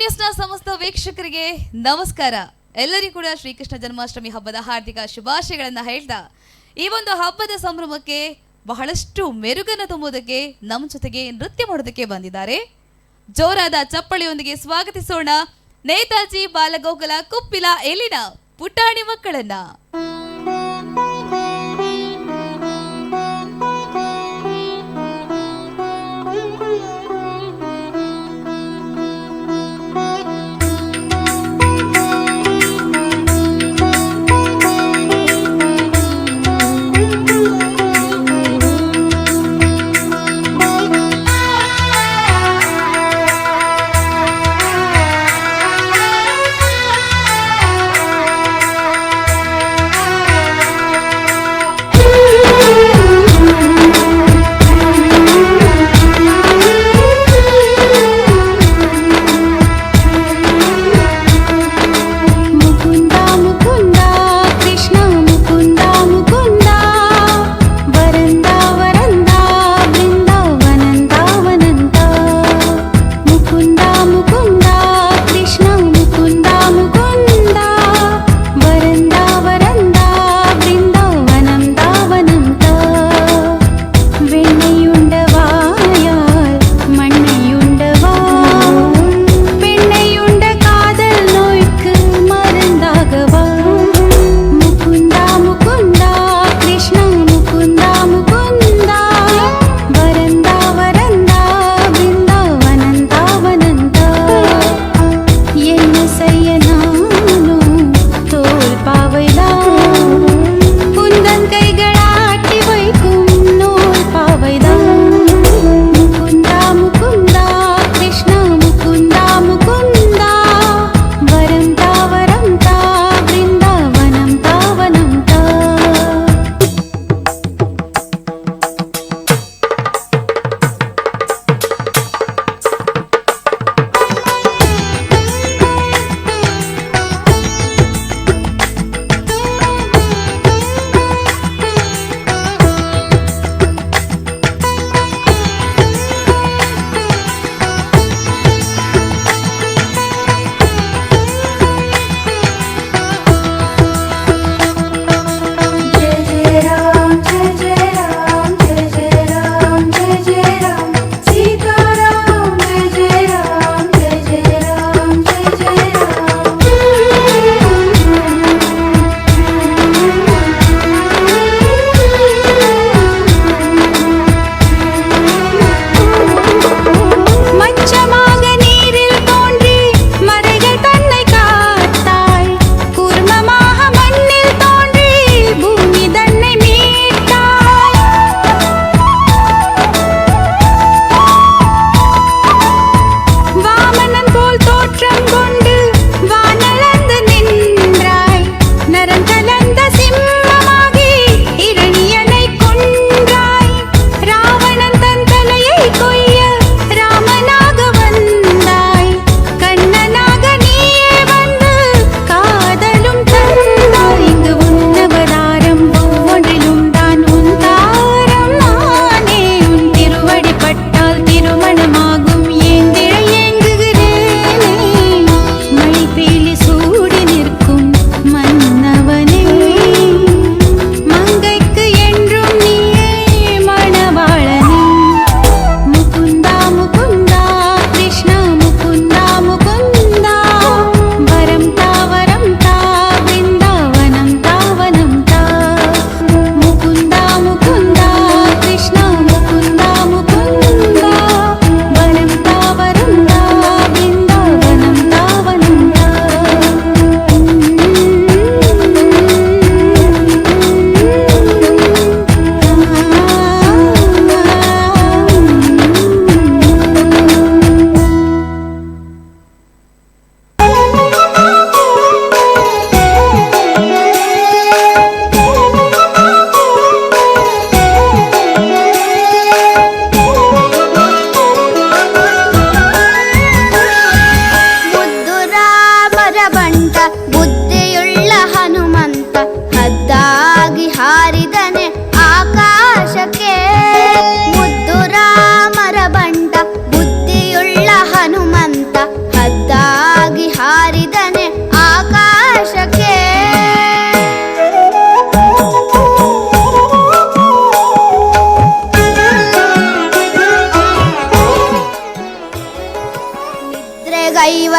ನ್ಯೂಸ್ನ ಸಮಸ್ತ ವೀಕ್ಷಕರಿಗೆ ನಮಸ್ಕಾರ. ಎಲ್ಲರಿಗೂ ಕೂಡ ಶ್ರೀಕೃಷ್ಣ ಜನ್ಮಾಷ್ಟಮಿ ಹಬ್ಬದ ಹಾರ್ದಿಕ ಶುಭಾಶಯಗಳನ್ನು ಹೇಳ್ತಾ, ಈ ಒಂದು ಹಬ್ಬದ ಸಂಭ್ರಮಕ್ಕೆ ಬಹಳಷ್ಟು ಮೆರುಗನ್ನು ತುಂಬುವುದಕ್ಕೆ ನಮ್ಮ ಜೊತೆಗೆ ನೃತ್ಯ ಮಾಡೋದಕ್ಕೆ ಬಂದಿದ್ದಾರೆ. ಜೋರಾದ ಚಪ್ಪಳಿಯೊಂದಿಗೆ ಸ್ವಾಗತಿಸೋಣ ನೇತಾಜಿ ಬಾಲಗೋಕುಲ ಕುಪ್ಪಿಲ ಎಲ್ಲಿನ ಪುಟಾಣಿ ಮಕ್ಕಳನ್ನ.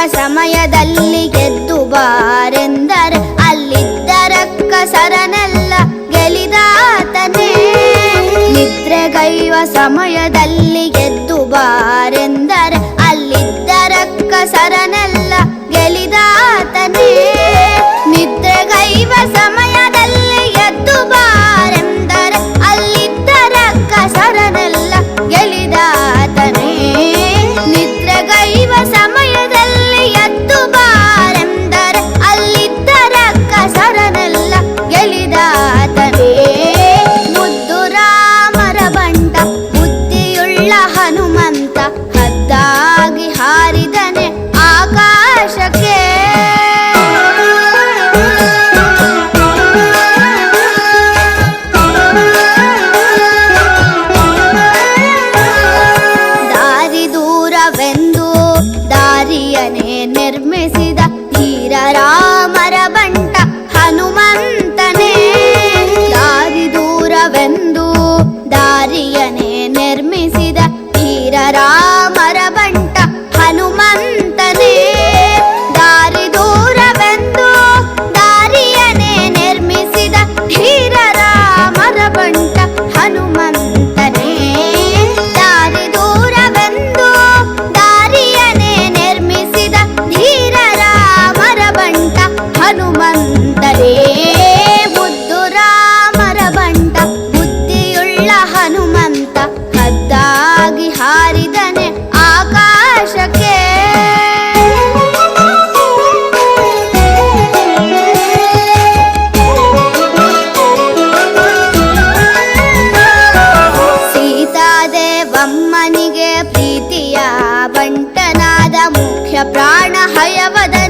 ಸಮಯದಲ್ಲಿ ಗೆದ್ದು ಬಾರೆಂದರೆ ಅಲ್ಲಿದ್ದರಕ್ಕ ಸರನೆಲ್ಲ ಗೆಲಿದಾತನೇ. ನಿದ್ರೆಗೈವ ಸಮಯದಲ್ಲಿ ಗೆದ್ದು ಬಾರೆಂದರೆ ಅಲ್ಲಿದ್ದರಕ್ಕ ಸರನೆಲ್ಲ ಗೆಲಿದಾತನೇ. ನಿದ್ರೆಗೈವ ಸಮಯದಲ್ಲಿ ಗೆದ್ದು ಬಾರೆಂದರೆ ಅಲ್ಲಿದ್ದರಕ್ಕ ಸರನೆಲ್ಲ ಗೆಲಿದಾತನೇ. ನಿದ್ರೆಗೈವ ಸಮಯದಲ್ಲಿ ಮುಖ್ಯ ಪ್ರಾಣ ಹಯವದನ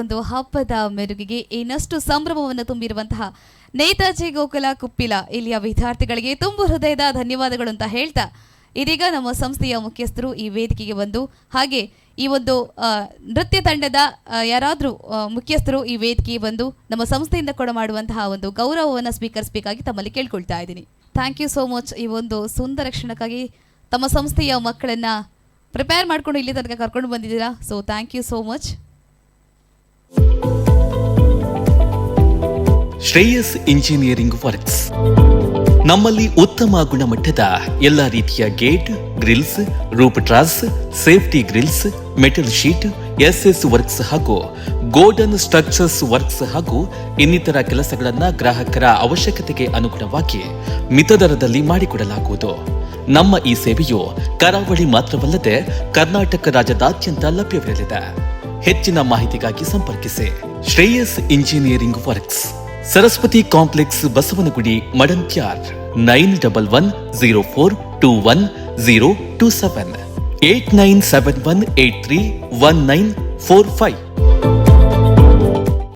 ಒಂದು ಹಬ್ಬದ ಮೆರುಗಿಗೆ ಇನ್ನಷ್ಟು ಸಂಭ್ರಮವನ್ನು ತುಂಬಿರುವಂತಹ ನೇತಾಜಿ ಗೋಕುಲ ಕುಪ್ಪಿಲ ಇಲ್ಲಿಯ ವಿದ್ಯಾರ್ಥಿಗಳಿಗೆ ತುಂಬು ಹೃದಯದ ಧನ್ಯವಾದಗಳು ಅಂತ ಹೇಳ್ತಾ ಇದೀಗ ನಮ್ಮ ಸಂಸ್ಥೆಯ ಮುಖ್ಯಸ್ಥರು ಈ ವೇದಿಕೆಗೆ ಬಂದು ಹಾಗೆ ಈ ಒಂದು ನೃತ್ಯ ತಂಡದ ಯಾರಾದರೂ ಮುಖ್ಯಸ್ಥರು ಈ ವೇದಿಕೆಗೆ ಬಂದು ನಮ್ಮ ಸಂಸ್ಥೆಯಿಂದ ಕೂಡ ಮಾಡುವಂತಹ ಒಂದು ಗೌರವವನ್ನು ಸ್ವೀಕರಿಸಬೇಕಾಗಿ ತಮ್ಮಲ್ಲಿ ಕೇಳ್ಕೊಳ್ತಾ ಇದ್ದೀನಿ. ಥ್ಯಾಂಕ್ ಯು ಸೋ ಮಚ್ ಈ ಒಂದು ಸುಂದರ ಕ್ಷಣಕ್ಕಾಗಿ ತಮ್ಮ ಸಂಸ್ಥೆಯ ಮಕ್ಕಳನ್ನ ಪ್ರಿಪೇರ್ ಮಾಡ್ಕೊಂಡು ಇಲ್ಲಿ ತನಕ ಕರ್ಕೊಂಡು ಬಂದಿದ್ದೀರಾ? So thank you so much Shreyas engineering works. ನಮ್ಮಲ್ಲಿ ಉತ್ತಮ ಗುಣಮಟ್ಟದ ಎಲ್ಲ ರೀತಿಯ gate, grills roof truss, safety grills, metal sheet, SS works ಹಾಗೂ ಗೋಲ್ಡನ್ ಸ್ಟ್ರಕ್ಚರ್ಸ್ ವರ್ಕ್ಸ್ ಹಾಗೂ ಇನ್ನಿತರ ಕೆಲಸಗಳನ್ನು ಗ್ರಾಹಕರ ಅವಶ್ಯಕತೆಗೆ ಅನುಗುಣವಾಗಿ ಮಿತದರದಲ್ಲಿ ಮಾಡಿಕೊಡಲಾಗುವುದು. ನಮ್ಮ ಈ ಸೇವೆಯು ಕರಾವಳಿ ಮಾತ್ರವಲ್ಲದೆ ಕರ್ನಾಟಕ ರಾಜ್ಯದಾದ್ಯಂತ ಲಭ್ಯವಿರಲಿದೆ. ಹೆಚ್ಚಿನ ಮಾಹಿತಿಗಾಗಿ ಸಂಪರ್ಕಿಸಿ. Shreyas engineering works, Saraswati complex, Basavanagudi Madanthyar nine double one zero four two one zero two seven, eight nine seven one eight three one nine four five.